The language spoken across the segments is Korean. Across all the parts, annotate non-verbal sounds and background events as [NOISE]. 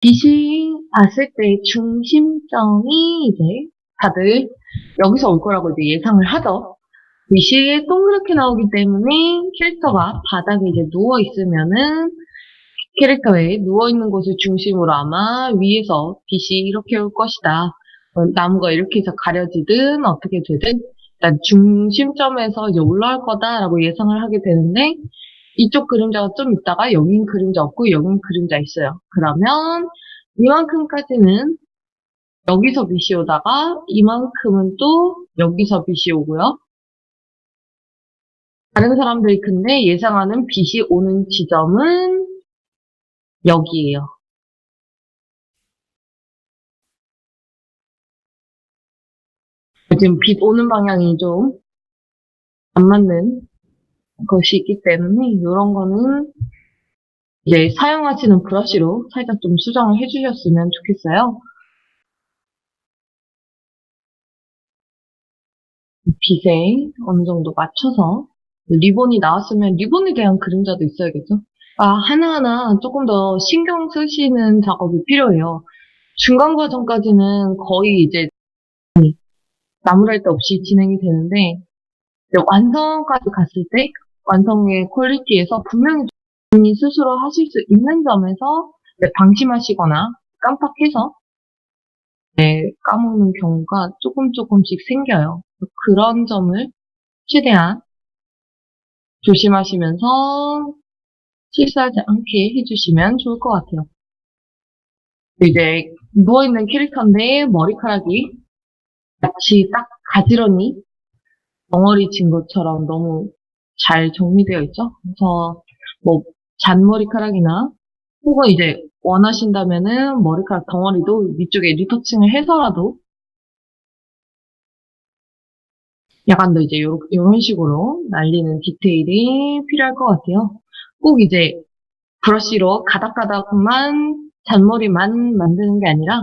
빛이 봤을 때 중심점이 이제 다들 여기서 올 거라고 이제 예상을 하죠. 빛이 동그랗게 나오기 때문에 캐릭터가 바닥에 이제 누워 있으면은 캐릭터에 누워 있는 곳을 중심으로 아마 위에서 빛이 이렇게 올 것이다. 어, 나무가 이렇게 해서 가려지든 어떻게 되든 일단 중심점에서 이제 올라올 거다라고 예상을 하게 되는데 이쪽 그림자가 좀 있다가 여긴 그림자 없고 여긴 그림자 있어요. 그러면 이만큼까지는 여기서 빛이 오다가 이만큼은 또 여기서 빛이 오고요. 다른 사람들이 근데 예상하는 빛이 오는 지점은 여기에요. 지금 빛 오는 방향이 좀 안 맞는 것이 있기 때문에 이런 거는 이제 사용하시는 브러쉬로 살짝 좀 수정을 해주셨으면 좋겠어요. 빛에 어느 정도 맞춰서 리본이 나왔으면 리본에 대한 그림자도 있어야겠죠. 아, 하나하나 조금 더 신경 쓰시는 작업이 필요해요. 중간 과정까지는 거의 이제 나무랄 데 없이 진행이 되는데 완성까지 갔을 때 완성의 퀄리티에서 분명히 본인 스스로 하실 수 있는 점에서 이제 방심하시거나 깜빡해서 네, 까먹는 경우가 조금 조금씩 생겨요. 그런 점을 최대한 조심하시면서 실수하지 않게 해주시면 좋을 것 같아요. 이제 누워있는 캐릭터인데 머리카락이 마치 딱 가지런히 덩어리 진 것처럼 너무 잘 정리되어 있죠. 그래서 뭐 잔머리카락이나 혹은 이제 원하신다면은 머리카락 덩어리도 위쪽에 리터칭을 해서라도 약간 더 이제 요, 런 식으로 날리는 디테일이 필요할 것 같아요. 꼭 이제 브러쉬로 가닥가닥만 잔머리만 만드는 게 아니라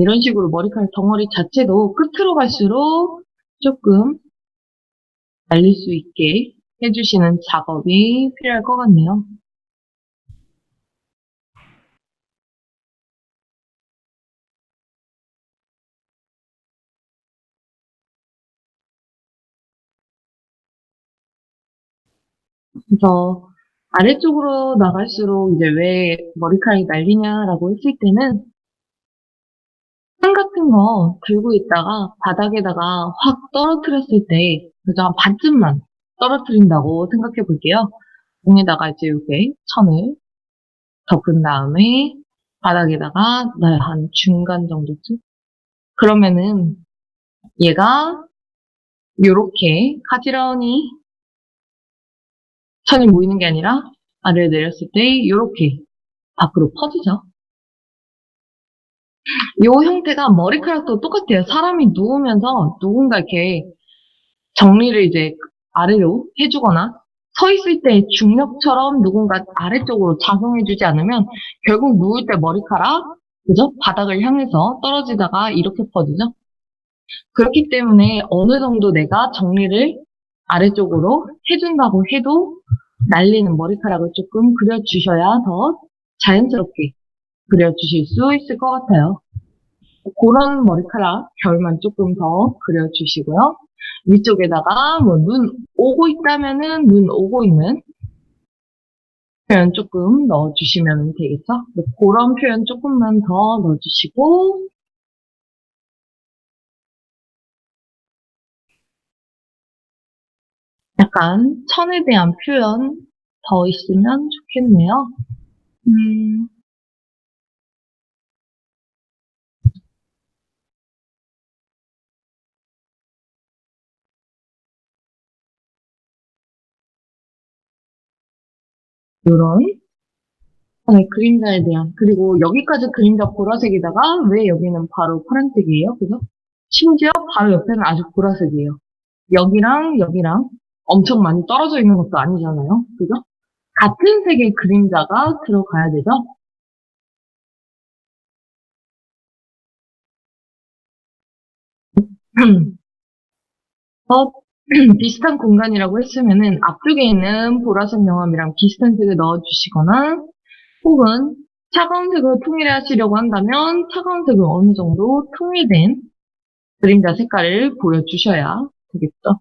이런 식으로 머리카락 덩어리 자체도 끝으로 갈수록 조금 날릴 수 있게 해주시는 작업이 필요할 것 같네요. 그래서 아래쪽으로 나갈수록 이제 왜 머리카락이 날리냐라고 했을 때는 산 같은 거 들고 있다가 바닥에다가 확 떨어뜨렸을 때 그저 한 반쯤만 떨어뜨린다고 생각해 볼게요. 공에다가 이제 이렇게 천을 덮은 다음에 바닥에다가 네, 한 중간 정도쯤 그러면은 얘가 요렇게 가지런히 천이 모이는 게 아니라 아래를 내렸을 때 요렇게 밖으로 퍼지죠. 이 형태가 머리카락도 똑같아요. 사람이 누우면서 누군가 이렇게 정리를 이제 아래로 해주거나 서 있을 때 중력처럼 누군가 아래쪽으로 작용해주지 않으면 결국 누울 때 머리카락 그죠? 바닥을 향해서 떨어지다가 이렇게 퍼지죠. 그렇기 때문에 어느 정도 내가 정리를 아래쪽으로 해준다고 해도 날리는 머리카락을 조금 그려주셔야 더 자연스럽게 그려주실 수 있을 것 같아요. 그런 머리카락 결만 조금 더 그려주시고요. 위쪽에다가 뭐 눈 오고 있다면은 눈 오고 있는 표현 조금 넣어주시면 되겠죠. 그런 표현 조금만 더 넣어주시고 약간 천에 대한 표현 더 있으면 좋겠네요. 음, 요런 네, 그림자에 대한 그리고 여기까지 그림자 보라색이다가 왜 여기는 바로 파란색이에요? 그죠? 심지어 바로 옆에는 아주 보라색이에요. 여기랑 여기랑 엄청 많이 떨어져 있는 것도 아니잖아요. 그죠? 같은 색의 그림자가 들어가야 되죠? [CLEARS THROAT] 어, [CLEARS THROAT] 비슷한 공간이라고 했으면은 앞쪽에 있는 보라색 명암이랑 비슷한 색을 넣어주시거나 혹은 색으로 통일하시려고 한다면 차가운 색을 어느 정도 통일된 그림자 색깔을 보여주셔야 되겠죠.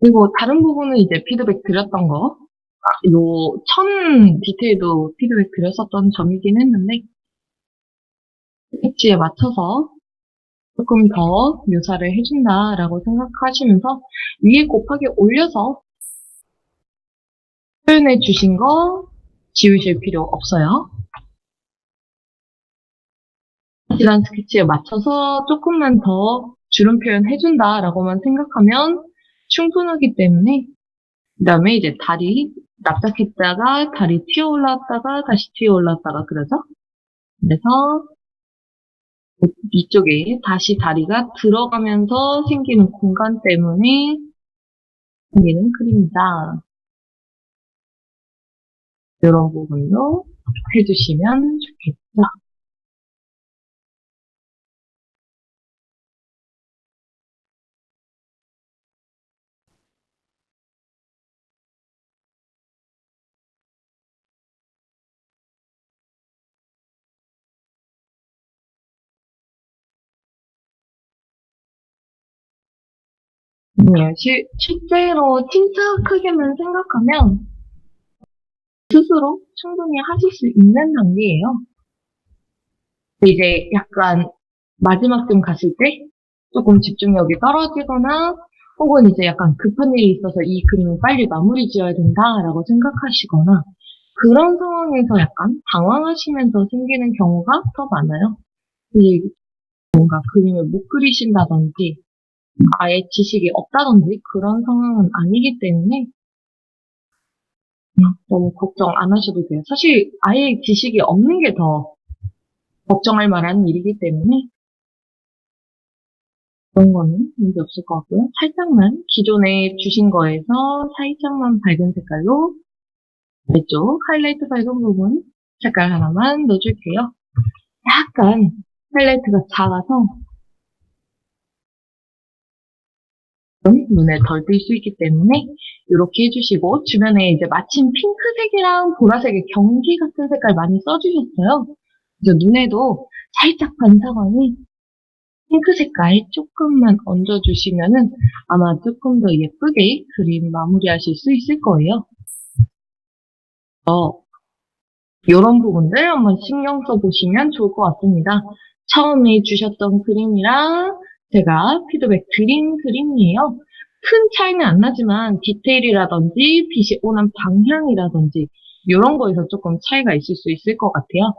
그리고 다른 부분은 이제 피드백 드렸던 거, 아, 요, 천 디테일도 피드백 드렸었던 점이긴 했는데, 스케치에 맞춰서 조금 더 묘사를 해준다라고 생각하시면서 위에 곱하기 올려서 표현해 주신 거 지우실 필요 없어요. 지난 스케치에 맞춰서 조금만 더 주름 표현 해준다라고만 생각하면 충분하기 때문에 그 다음에 이제 다리 납작했다가 다리 튀어 올라왔다가 다시 튀어 올라왔다가 그러죠. 그래서 이쪽에 다시 다리가 들어가면서 생기는 공간 때문에 생기는 그림이다. 이런 부분도 해주시면 좋겠죠. 네, 시, 실제로 침착하게만 생각하면 스스로 충분히 하실 수 있는 단계예요. 이제 약간 마지막쯤 갔을 때 조금 집중력이 떨어지거나 혹은 이제 약간 급한 일이 있어서 이 그림을 빨리 마무리 지어야 된다라고 생각하시거나 그런 상황에서 약간 당황하시면서 생기는 경우가 더 많아요. 뭔가 그림을 못 그리신다든지 아예 지식이 없다든지 그런 상황은 아니기 때문에 너무 걱정 안 하셔도 돼요. 사실 아예 지식이 없는 게 더 걱정할 만한 일이기 때문에 그런 거는 문제 없을 것 같고요. 살짝만 기존에 주신 거에서 살짝만 밝은 색깔로 왼쪽 하이라이트 밝은 부분 색깔 하나만 넣어줄게요. 약간 하이라이트가 작아서 눈에 덜 띌 수 있기 때문에 이렇게 해주시고 주변에 이제 마침 핑크색이랑 보라색의 경기 같은 색깔 많이 써주셨어요. 그래서 눈에도 살짝 반사광이 핑크 색깔 조금만 얹어주시면은 아마 조금 더 예쁘게 그림 마무리하실 수 있을 거예요. 어, 이런 부분들 한번 신경 써보시면 좋을 것 같습니다. 처음에 주셨던 그림이랑 제가 피드백 드린 그림이에요. 큰 차이는 안 나지만 디테일이라든지 빛이 오는 방향이라든지 이런 거에서 조금 차이가 있을 수 있을 것 같아요.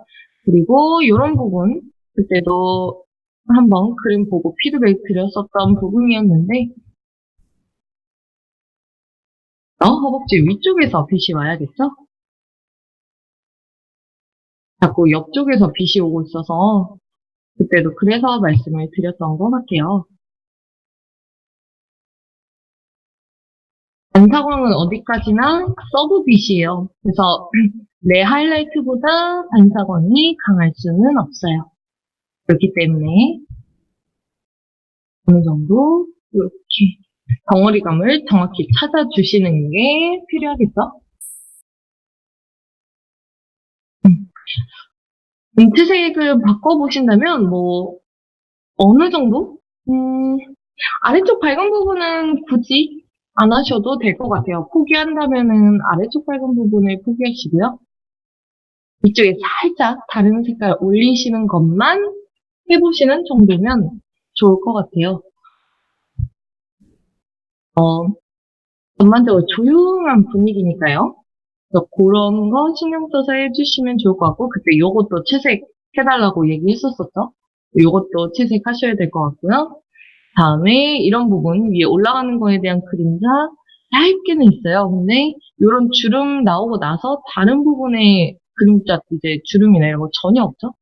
그리고 이런 부분 그때도 한번 그림 보고 피드백 드렸었던 부분이었는데 어, 허벅지 위쪽에서 빛이 와야겠죠? 자꾸 옆쪽에서 빛이 오고 있어서 그때도 그래서 말씀을 드렸던 것 같아요. 반사광은 어디까지나 서브 빛이에요. 그래서 [CLEARS THROAT] 내 하이라이트보다 반사광이 강할 수는 없어요. 그렇기 때문에 어느 정도 이렇게 덩어리감을 정확히 찾아주시는 게 필요하겠죠? 민트색을 바꿔보신다면 뭐 어느 정도? 음, 아래쪽 밝은 부분은 굳이 안 하셔도 될 것 같아요. 포기한다면은 아래쪽 밝은 부분을 포기하시고요. 이쪽에 살짝 다른 색깔 올리시는 것만 해보시는 정도면 좋을 것 같아요. 어, 전반적으로 조용한 분위기니까요. 그래서 그런 거 신경 써서 해주시면 좋을 것 같고, 그때 요것도 채색 해달라고 얘기했었었죠? 요것도 채색하셔야 될 것 같고요. 다음에 이런 부분 위에 올라가는 거에 대한 그림자 얇게는 있어요. 근데 이런 주름 나오고 나서 다른 부분에 그림자 이제 주름이나 이런 거 전혀 없죠.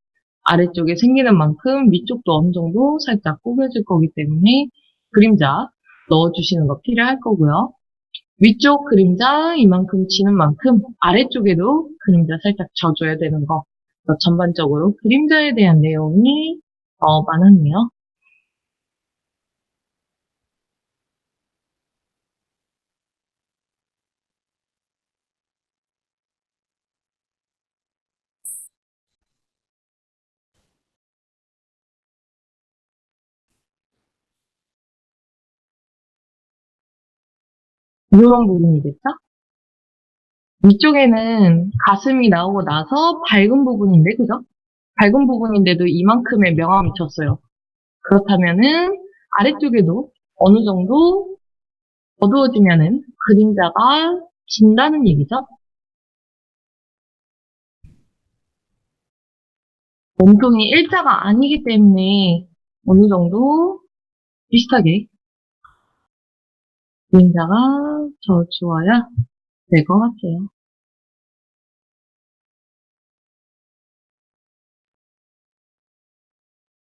아래쪽에 생기는 만큼 위쪽도 어느 정도 살짝 꾸며질 거기 때문에 그림자 넣어주시는 거 필요할 거고요. 위쪽 그림자 이만큼 지는 만큼 아래쪽에도 그림자 살짝 져줘야 되는 거. 전반적으로 그림자에 대한 내용이 어, 많았네요. 이런 부분이겠죠? 위쪽에는 가슴이 나오고 나서 밝은 부분인데, 그죠? 밝은 부분인데도 이만큼의 명암이 쳤어요. 그렇다면은 아래쪽에도 어느 정도 어두워지면은 그림자가 진다는 얘기죠. 몸통이 일자가 아니기 때문에 어느 정도 비슷하게 그림자가 져주어야 될 것 같아요.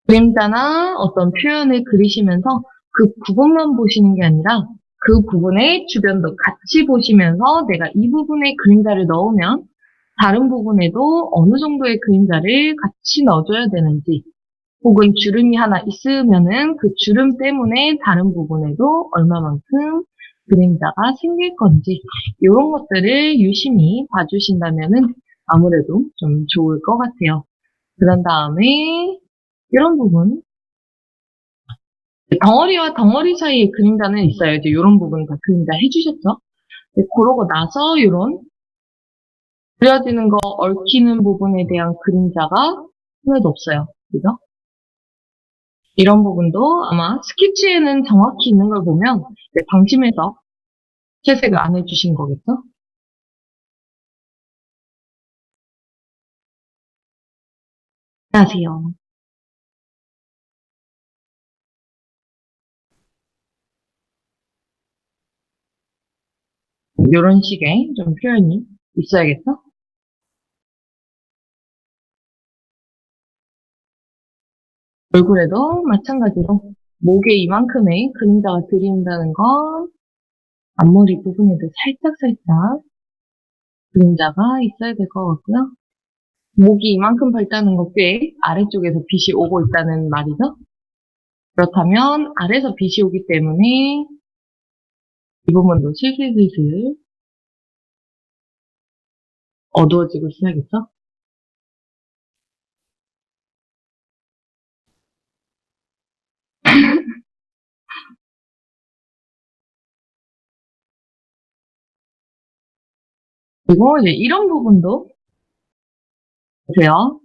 그림자나 어떤 표현을 그리시면서 그 부분만 보시는 게 아니라 그 부분의 주변도 같이 보시면서 내가 이 부분에 그림자를 넣으면 다른 부분에도 어느 정도의 그림자를 같이 넣어줘야 되는지 혹은 주름이 하나 있으면은 그 주름 때문에 다른 부분에도 얼마만큼 그림자가 생길 건지 이런 것들을 유심히 봐주신다면은 아무래도 좀 좋을 것 같아요. 그런 다음에 이런 부분 덩어리와 덩어리 사이에 그림자는 있어요. 이제 이런 부분 다 그림자 해주셨죠? 네, 그러고 나서 이런 그려지는 거 얽히는 부분에 대한 그림자가 하나도 없어요. 그죠? 이런 부분도 아마 스케치에는 정확히 있는 걸 보면 네, 방심해서 채색을 안 해주신 거겠죠? 안녕하세요. 이런 식의 좀 표현이 있어야겠죠? 얼굴에도 마찬가지로 목에 이만큼의 그림자가 들이온다는 건 앞머리 부분에도 살짝살짝 그림자가 있어야 될 것 같고요. 목이 이만큼 밝다는 거꽤 아래쪽에서 빛이 오고 있다는 말이죠. 그렇다면 아래에서 빛이 오기 때문에 이 부분도 슬슬슬슬 어두워지고 시작했죠? 그리고 이제 이런 부분도 보세요.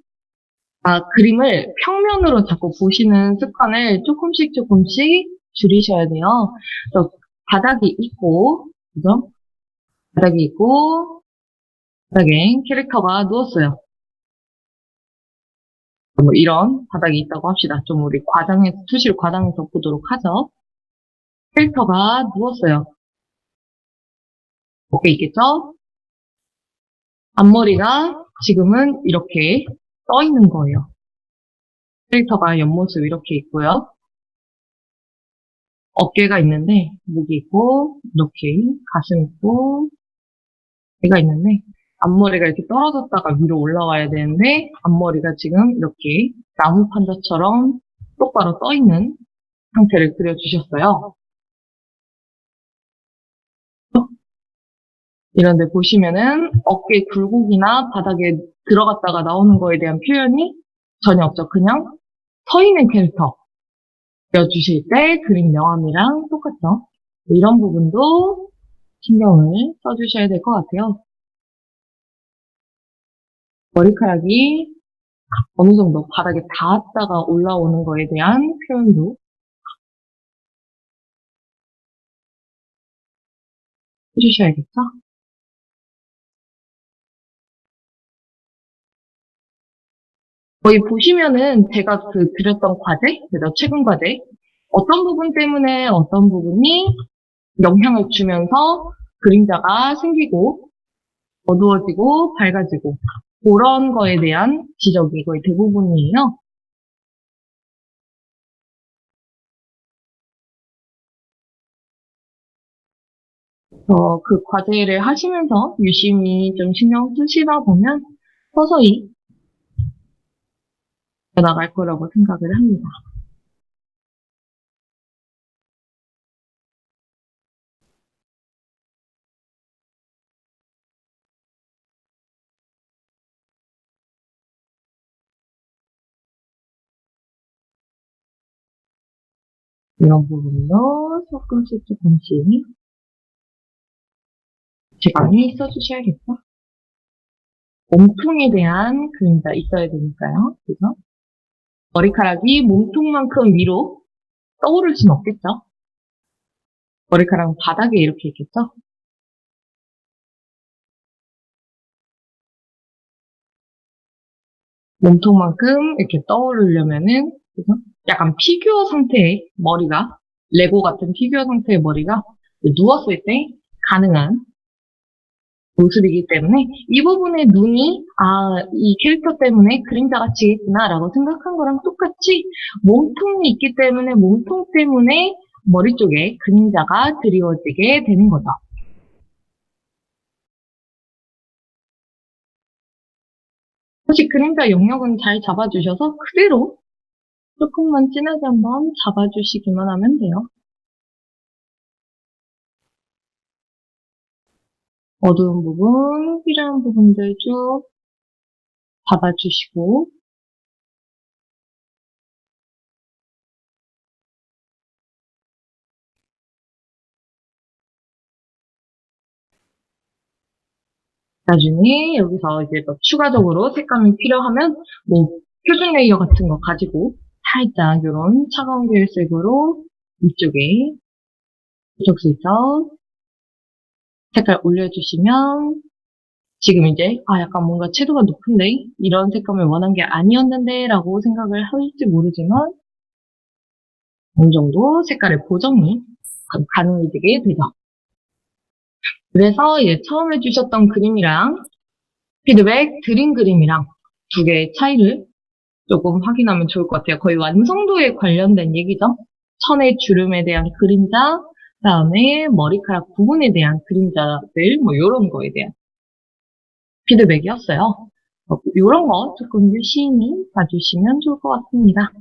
아, 그림을 평면으로 자꾸 보시는 습관을 조금씩 조금씩 줄이셔야 돼요. 그래서 바닥이 있고, 그죠? 바닥이 있고, 바닥에 캐릭터가 누웠어요. 뭐 이런 바닥이 있다고 합시다. 좀 우리 과장해서, 투시를 과장해서 보도록 하죠. 캐릭터가 누웠어요. 어깨 있겠죠? 앞머리가 지금은 이렇게 떠 있는 거예요. 캐릭터가 옆모습 이렇게 있고요. 어깨가 있는데 목이 있고 이렇게 가슴 있고 배가 있는데 앞머리가 이렇게 떨어졌다가 위로 올라와야 되는데 앞머리가 지금 이렇게 나무 판자처럼 똑바로 떠 있는 상태를 그려주셨어요. 이런데 보시면은 어깨 굴곡이나 바닥에 들어갔다가 나오는 거에 대한 표현이 전혀 없죠. 그냥 서 있는 캐릭터 그려주실 때 그림 명암이랑 똑같죠. 이런 부분도 신경을 써주셔야 될 것 같아요. 머리카락이 어느 정도 바닥에 닿았다가 올라오는 거에 대한 표현도 해주셔야겠죠? 거의 보시면은 제가 그 그렸던 과제, 그래서 최근 과제, 어떤 부분 때문에 어떤 부분이 영향을 주면서 그림자가 생기고 어두워지고 밝아지고 그런 거에 대한 지적이 거의 대부분이에요. 어, 그 과제를 하시면서 유심히 좀 신경 쓰시다 보면 서서히 나갈 거라고 생각을 합니다. 이런 부분도 조금씩 조금씩 제방에 써주셔야겠죠? 몸통에 대한 그림자 있어야 되니까요. 그죠? 머리카락이 몸통만큼 위로 떠오를 순 없겠죠? 머리카락은 바닥에 이렇게 있겠죠? 몸통만큼 이렇게 떠오르려면은, 그죠? 약간 피규어 상태의 머리가, 레고 같은 피규어 상태의 머리가 누웠을 때 가능한 모습이기 때문에 이 부분에 눈이 아, 이 캐릭터 때문에 그림자가 지겠구나 라고 생각한 거랑 똑같이 몸통이 있기 때문에 몸통 때문에 머리 쪽에 그림자가 드리워지게 되는 거죠. 혹시 그림자 영역은 잘 잡아주셔서 그대로 조금만 진하게 한번 잡아주시기만 하면 돼요. 어두운 부분, 필요한 부분들 쭉 잡아주시고. 나중에 여기서 이제 뭐 추가적으로 색감이 필요하면 뭐 표준 레이어 같은 거 가지고 살짝 이런 차가운 계열색으로 이쪽에 슬쩍슬쩍 색깔 올려주시면 지금 이제 아 약간 뭔가 채도가 높은데 이런 색감을 원한 게 아니었는데 라고 생각을 할지 모르지만 어느 정도 색깔의 보정이 가능해지게 되죠. 그래서 이제 처음 해주셨던 그림이랑 피드백 드린 그림이랑 두 개의 차이를 조금 확인하면 좋을 것 같아요. 거의 완성도에 관련된 얘기죠. 천의 주름에 대한 그림자, 그 다음에 머리카락 부분에 대한 그림자들, 뭐, 요런 거에 대한 피드백이었어요. 어, 요런 거 조금 유심히 봐주시면 좋을 것 같습니다.